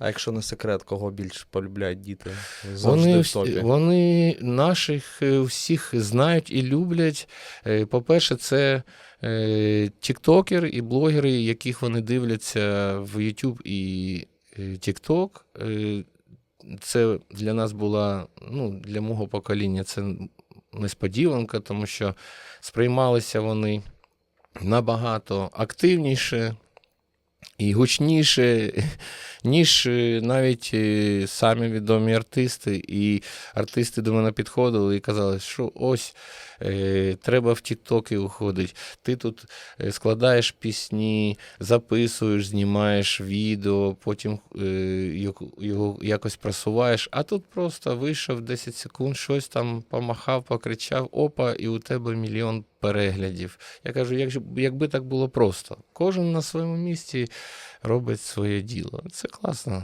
А якщо не секрет, кого більш полюбляють діти? Завжди Вони, в топі. вони наших е, всіх знають і люблять. Е, По-перше, це е, тіктокери і блогери, яких вони дивляться в YouTube і TikTok. Це для нас була, ну, для мого покоління, це несподіванка, тому що сприймалися вони набагато активніше і гучніше, ніж е, навіть е, самі відомі артисти. І артисти до мене підходили і казали, що ось е, треба в Тіктоки уходити. Ти тут складаєш пісні, записуєш, знімаєш відео, потім його- якось просуваєш, а тут просто вийшов 10 секунд, щось там помахав, покричав, опа, і у тебе мільйон переглядів. Я кажу, як, якби так було просто. Кожен на своєму місці робить своє діло. Це класно.